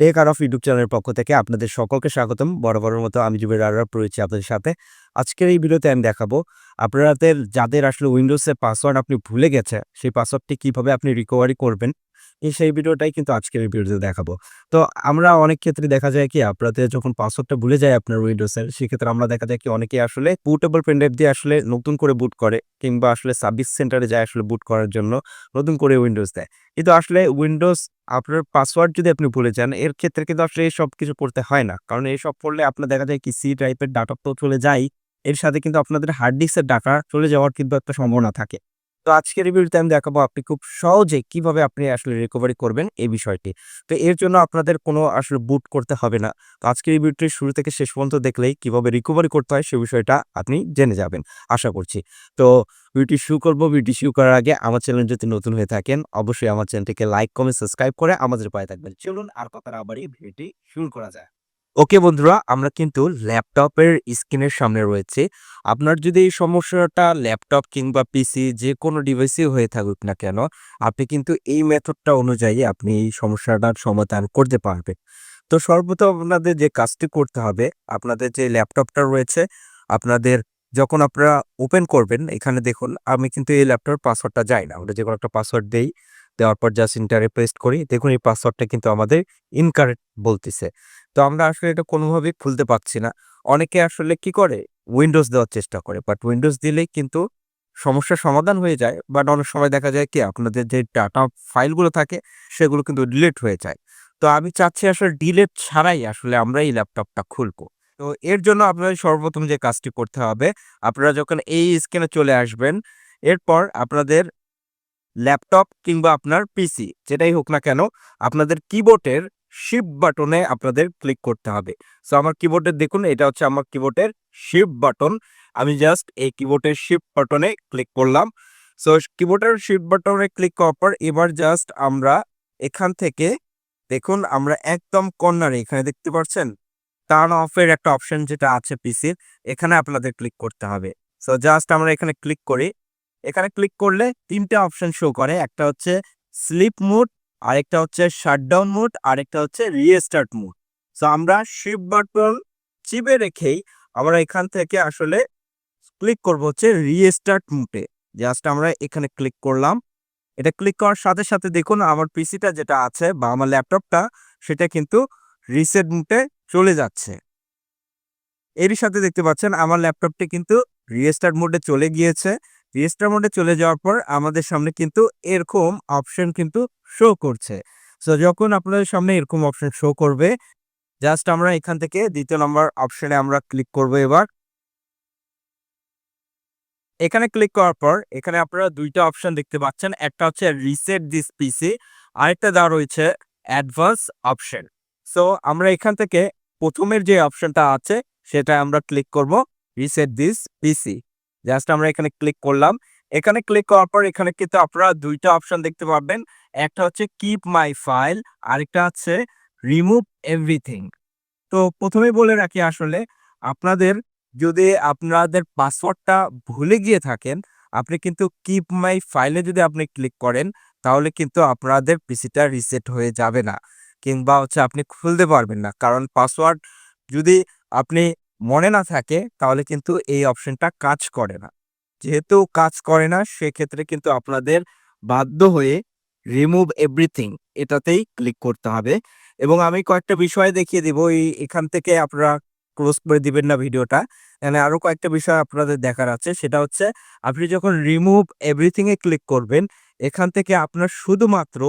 Take R of YouTube চ্যানেলের পক্ষ থেকে আপনাদের সকলকে স্বাগতম। বড় বড়ের মতো আমি জুবের আরব রয়েছি আপনাদের সাথে। আজকের এই ভিডিওতে আমি দেখাবো আপনাদের, যাদের আসলে উইন্ডোজের পাসওয়ার্ড আপনি ভুলে গেছে সেই পাসওয়ার্ডটি কীভাবে আপনি রিকভারি করবেন এই সেই ভিডিওটাই কিন্তু আজকের এই ভিডিওতে দেখাবো। তো আমরা অনেক ক্ষেত্রে দেখা যায় কি, আপনাদের যখন পাসওয়ার্ডটা ভুলে যায় আপনার উইন্ডোজের সেক্ষেত্রে আমরা দেখা যায় কি, অনেকে আসলে বুটেবল পেনড্রাইভ দিয়ে আসলে নতুন করে বুট করে কিংবা আসলে সার্ভিস সেন্টারে যায় আসলে বুট করার জন্য নতুন করে উইন্ডোজ দেয়। কিন্তু আসলে উইন্ডোজ আপনার পাসওয়ার্ড যদি আপনি ভুলে যান, এর ক্ষেত্রে কিন্তু আসলে এই সব কিছু করতে হয় না। কারণ এইসব করলে আপনার দেখা যায় কি সি টাইপের ডাটা তো চলে যায় এর সাথে কিন্তু আপনাদের হার্ড ডিস্কের ডাটা চলে যাওয়ার কিন্তু একটা সম্ভাবনা থাকে। তো আজকের ভিডিওতে আমি দেখাবো আপনি খুব সহজে কীভাবে আপনি আসলে রিকভারি করবেন এই বিষয়টি। তো এর জন্য আপনাদের কোনো আসলে বুট করতে হবে না। তো আজকের ভিডিওটি শুরু থেকে শেষ পর্যন্ত দেখলেই কীভাবে রিকভারি করতে হয় সে বিষয়টা আপনি জেনে যাবেন, আশা করছি। তো ভিডিওটি শুরু করব। ভিডিওটি শুরু করার আগে আমার চ্যানেল যদি নতুন হয়ে থাকেন, অবশ্যই আমার চ্যানেলটিকে লাইক কমেন্ট সাবস্ক্রাইব করে আমাদের পায়ে থাকবেন। চলুন আর কথা আবারই ভিডিওটি শুরু করা যায় ওকে বন্ধুরা, আমরা কিন্তু ল্যাপটপের স্ক্রিনের সামনে রয়েছে। আপনার যদি এই সমস্যাটা ল্যাপটপ কিংবা পিসি যে কোনো ডিভাইসে হয়ে থাকুক না কেন, আপনি কিন্তু এই মেথডটা অনুযায়ী আপনি এই সমস্যাটার সমাধান করতে পারবেন। তো সর্বপ্রথম আপনাদের যে কাজটি করতে হবে, আপনাদের যে ল্যাপটপটা রয়েছে, আপনাদের যখন আপনারা ওপেন করবেন, এখানে দেখুন, আমি কিন্তু এই ল্যাপটপের পাসওয়ার্ডটা যাই না। ওটা যে কোনো একটা পাসওয়ার্ড দেই, দেওয়ার পর জাস্ট ইন্টারে পেস্ট করি। দেখুন, এই পাসওয়ার্ডটা কিন্তু আমাদের ইনকারেক্ট বলতেছে। তো আমরা আসলে এটা কোনোভাবেই খুলতে পারছি না। অনেকে আসলে কি করে? উইন্ডোজ দেওয়ার চেষ্টা করে। বাট উইন্ডোজ দিলেই কিন্তু সমস্যার সমাধান হয়ে যায়। বাট অনেক সময় দেখা যায় কি, আপনাদের যে ডাটা ফাইলগুলো থাকে, সেগুলো কিন্তু ডিলেট হয়ে যায়। তো আমি চাচ্ছি আসলে ডিলেট ছাড়াই আসলে আমরা এই ল্যাপটপটা খুলবো। তো এর জন্য আপনাদের সর্বপ্রথম যে কাজটি করতে হবে, আপনারা যখন এই স্ক্রিনে চলে আসবেন, এরপর আপনাদের ল্যাপটপ কিংবা আপনার পিসি যেটাই হোক না কেন, আপনাদের কিবোর্ডের শিফট বাটনে আপনাদের ক্লিক করতে হবে। সো আমার কিবোর্ডের দেখুন, এটা হচ্ছে আমার কিবোর্ডের শিফট বাটন আমি জাস্ট এই কিবোর্ডের শিফট বাটনে ক্লিক করলাম। সো কিবোর্ডের শিফট বাটনে ক্লিক করার পর, এবার জাস্ট আমরা এখান থেকে দেখুন, আমরা একদম কর্নারে এখানে দেখতে পাচ্ছেন? টার্ন অফের একটা অপশন যেটা আছে পিসির এখানে আপনাদের ক্লিক করতে হবে। সো জাস্ট আমরা এখানে ক্লিক করি। এখানে ক্লিক করলে তিনটে অপশন শো করে। একটা হচ্ছে স্লিপ মুড আরেকটা হচ্ছে শাটডাউন মুড আরেকটা হচ্ছে রিস্টার্ট মুড সো আমরা শিফট বাটন চিপে রেখেই আমরা এখান থেকে আসলে ক্লিক করব হচ্ছে রিস্টার্ট মুডে জাস্ট আমরা এখানে ক্লিক করলাম। এটা ক্লিক করার সাথে সাথে দেখুন আমার পিসিটা যেটা আছে বা আমার ল্যাপটপটা সেটা কিন্তু রিসেট মুডে চলে যাচ্ছে। এরই সাথে দেখতে পাচ্ছেন আমার ল্যাপটপটি কিন্তু রিস্টার্ট মোডে চলে গিয়েছে। রিস্টার মোডে চলে যাওয়ার পর আমাদের সামনে কিন্তু এরকম অপশন কিন্তু শো করছে। সো যখন আপনাদের সামনে এরকম অপশন শো করবে জাস্ট আমরা এখান থেকে দ্বিতীয় নম্বর অপশনে আমরা ক্লিক করব এবার। এখানে ক্লিক করার পর, এখানে আপনারা দুইটা অপশন দেখতে পাচ্ছেন। একটা হচ্ছে রিসেট দিস পিসি আরেকটা দেওয়া রয়েছে অ্যাডভান্স অপশন সো আমরা এখান থেকে প্রথমের যে অপশনটা আছে সেটা আমরা ক্লিক করব রিসেট দিস পিসি জাস্ট আমরা এখানে ক্লিক করলাম। এখানে ক্লিক করার পর এখানে কিন্তু আপনারা দুইটা অপশন দেখতে পাবেন একটা হচ্ছে কিপ মাই ফাইল আরেকটা হচ্ছে রিমুভ এভরিথিং তো প্রথমেই বলে রাখি আসলে, আপনাদের যদি আপনাদের পাসওয়ার্ডটা ভুলে গিয়ে থাকেন, আপনি কিন্তু কিপ মাই ফাইলে যদি আপনি ক্লিক করেন, তাহলে কিন্তু আপনাদের পিসিটা রিসেট হয়ে যাবে না। কিংবা হচ্ছে আপনি খুলতে পারবেন না। কারণ পাসওয়ার্ড যদি আপনি মনে না থাকে, তাহলে কিন্তু এই অপশনটা কাজ করে না। যেহেতু কাজ করে না, সেক্ষেত্রে কিন্তু আপনাদের বাধ্য হয়ে রিমুভ এভরিথিং এটাতেই ক্লিক করতে হবে। এবং আমি কয়েকটা বিষয় দেখিয়ে দিব, এই এখান থেকে আপনারা ক্লোজ করে দিবেন না ভিডিওটা। এখানে আরও কয়েকটা বিষয় আপনাদের দেখার আছে, সেটা হচ্ছে আপনি যখন রিমুভ এভরিথিং এ ক্লিক করবেন, এখান থেকে আপনার শুধুমাত্র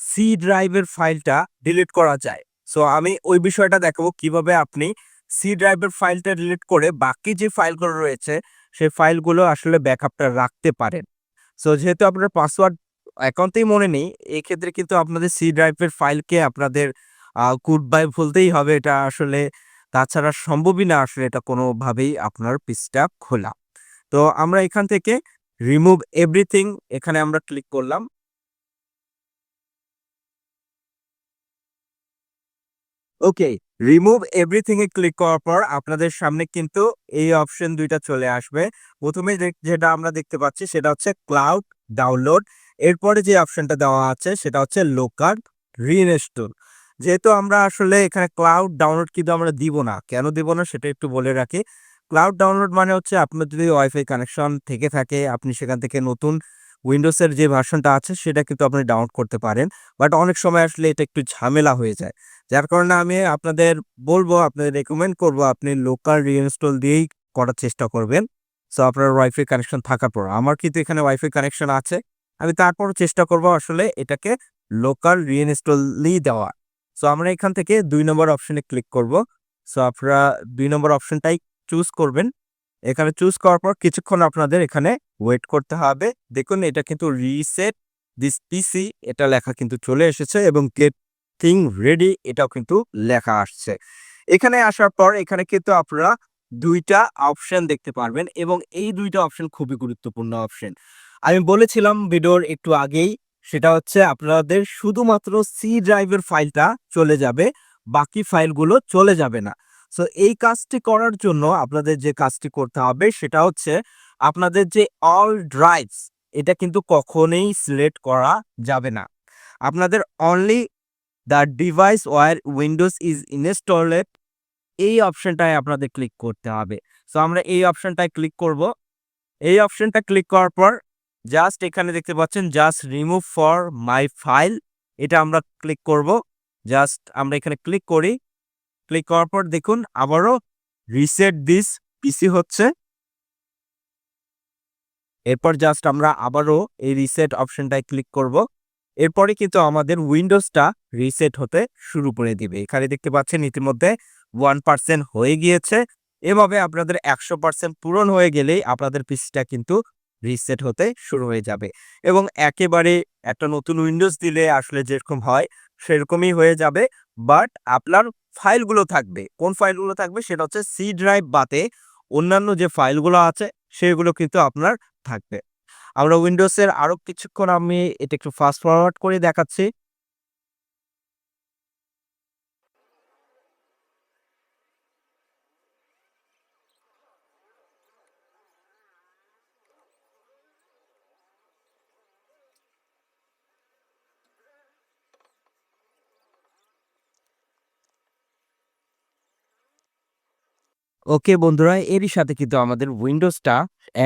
সি ড্রাইভের ফাইলটা ডিলিট করা যায়। সো আমি ওই বিষয়টা দেখাবো কীভাবে আপনি সি ড্রাইভের ফাইলটা ডিলিট করে বাকি যে ফাইলগুলো রয়েছে, সেই ফাইলগুলো আসলে ব্যাকআপটা রাখতে পারেন। সো যেহেতু আপনার পাসওয়ার্ড অ্যাকাউন্টেই মনে নেই, এক্ষেত্রে কিন্তু আপনাদের সি ড্রাইভের ফাইলকে আপনাদের গুড বাই বলতেই হবে। এটা আসলে তাছাড়া সম্ভবই না আসলে এটা কোনোভাবেই আপনার পিসটা খোলা। তো আমরা এখান থেকে রিমুভ এভরিথিং এখানে আমরা ক্লিক করলাম। ওকে রিমুভ এভরিথিং এ ক্লিক করার পর আপনাদের সামনে কিন্তু এই অপশন দুইটা চলে আসবে। প্রথমে যেটা আমরা দেখতে পাচ্ছি সেটা হচ্ছে ক্লাউড ডাউনলোড এরপরে যে অপশনটা দেওয়া আছে সেটা হচ্ছে লোকাল রিইনস্টল যেহেতু আমরা আসলে এখানে ক্লাউড ডাউনলোড কিন্তু আমরা দিব না। কেন দিব না সেটা একটু বলে রাখি। ক্লাউড ডাউনলোড মানে হচ্ছে আপনার যদি ওয়াইফাই কানেকশন থেকে থাকে, আপনি সেখান থেকে নতুন উইন্ডোজের যে ভার্সনটা আছে, সেটা কিন্তু আপনি ডাউনলোড করতে পারেন। বাট অনেক সময় আসলে এটা একটু ঝামেলা হয়ে যায়। যার কারণে আমি আপনাদের বলব, আপনাদের রেকমেন্ড করব, আপনি লোকাল রিইনস্টল দিয়েই করার চেষ্টা করবেন। সো আপনার ওয়াইফাই কানেকশন থাকার পর। আমার কিন্তু এখানে ওয়াইফাই কানেকশন আছে। আমি তারপরও চেষ্টা করব আসলে এটাকে লোকাল রিইনস্টলই দেওয়া। সো আমরা এখান থেকে দুই নম্বর অপশনে ক্লিক করব। সো আপনারা দুই নম্বর অপশনটাই চুজ করবেন। এখানে চুজ করার পর কিছুক্ষণ আপনাদের এখানে ওয়েট করতে হবে। দেখুন, এটা কিন্তু রিসেট দিস পিসি এটা লেখা কিন্তু চলে এসেছে এবং গেট থিং রেডি এটাও কিন্তু লেখা আসছে। এখানে আসার পর এখানে কিন্তু আপনারা দুইটা অপশন দেখতে পারবেন এবং এই দুইটা অপশন খুবই গুরুত্বপূর্ণ অপশন আমি বলেছিলাম ভিডিওর একটু আগেই, সেটা হচ্ছে আপনাদের শুধুমাত্র সি ড্রাইভের ফাইলটা চলে যাবে, বাকি ফাইলগুলো চলে যাবে না। সো এই কাজটি করার জন্য আপনাদের যে কাজটি করতে হবে সেটা হচ্ছে আপনাদের যে অল ড্রাইভস এটা কিন্তু কখনোই সিলেক্ট করা যাবে না। আপনাদের only the device where Windows is installed এই অপশনটায় আপনাদের ক্লিক করতে হবে। সো আমরা এই অপশনটায় ক্লিক করব। এই অপশনটা ক্লিক করার পর জাস্ট এখানে দেখতে পাচ্ছেন just remove for my file এটা আমরা ক্লিক করব। জাস্ট আমরা এখানে ক্লিক করি। ক্লিক করার পর দেখুন আবারও রিসেট দিস পিসি হচ্ছে। এরপর জাস্ট আমরা আবারও এই রিসেট অপশনটায় ক্লিক করব। এরপরে কিন্তু আমাদের উইন্ডোজটা রিসেট হতে শুরু করে দিবে। এখানে দেখতে পাচ্ছেন ইতিমধ্যে ওয়ান পার্সেন্ট হয়ে গিয়েছে। এভাবে আপনাদের একশো পার্সেন্ট পূরণ হয়ে গেলেই আপনাদের পিসিটা কিন্তু রিসেট হতে শুরু হয়ে যাবে। এবং একেবারে একটা নতুন উইন্ডোজ দিলে আসলে যেরকম হয়, সেরকমই হয়ে যাবে। বাট আপনার ফাইলগুলো থাকবে। কোন ফাইলগুলো থাকবে? সেটা হচ্ছে সি ড্রাইভ বাতে অন্যান্য যে ফাইলগুলো আছে, সেগুলো কিন্তু আপনার থাকবে। আমরা উইন্ডোজের আরও কিছুক্ষণ আমি এটা একটু ফাস্ট ফরওয়ার্ড করে দেখাচ্ছি। ওকে বন্ধুরা, এরই সাথে কিন্তু আমাদের উইন্ডোজটা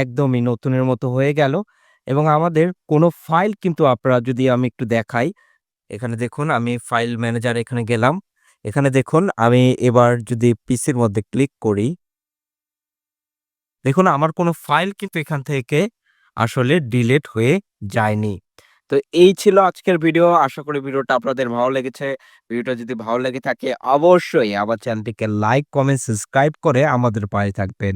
একদমই নতুনের মতো হয়ে গেল এবং আমাদের কোনো ফাইল কিন্তু আপনারা যদি আমি একটু দেখাই, এখানে দেখুন আমি ফাইল ম্যানেজার এখানে গেলাম। এখানে দেখুন আমি এবার যদি পিসির মধ্যে ক্লিক করি, দেখুন আমার কোনো ফাইল কিন্তু এখান থেকে আসলে ডিলিট হয়ে যায়নি। তো এই ছিল আজকের ভিডিও। আশা করি ভিডিওটা আপনাদের ভালো লেগেছে। ভিডিওটা যদি ভালো লেগে থাকে অবশ্যই আমার চ্যানেলটিকে লাইক, কমেন্ট, সাবস্ক্রাইব করে আমাদের পাশে থাকবেন।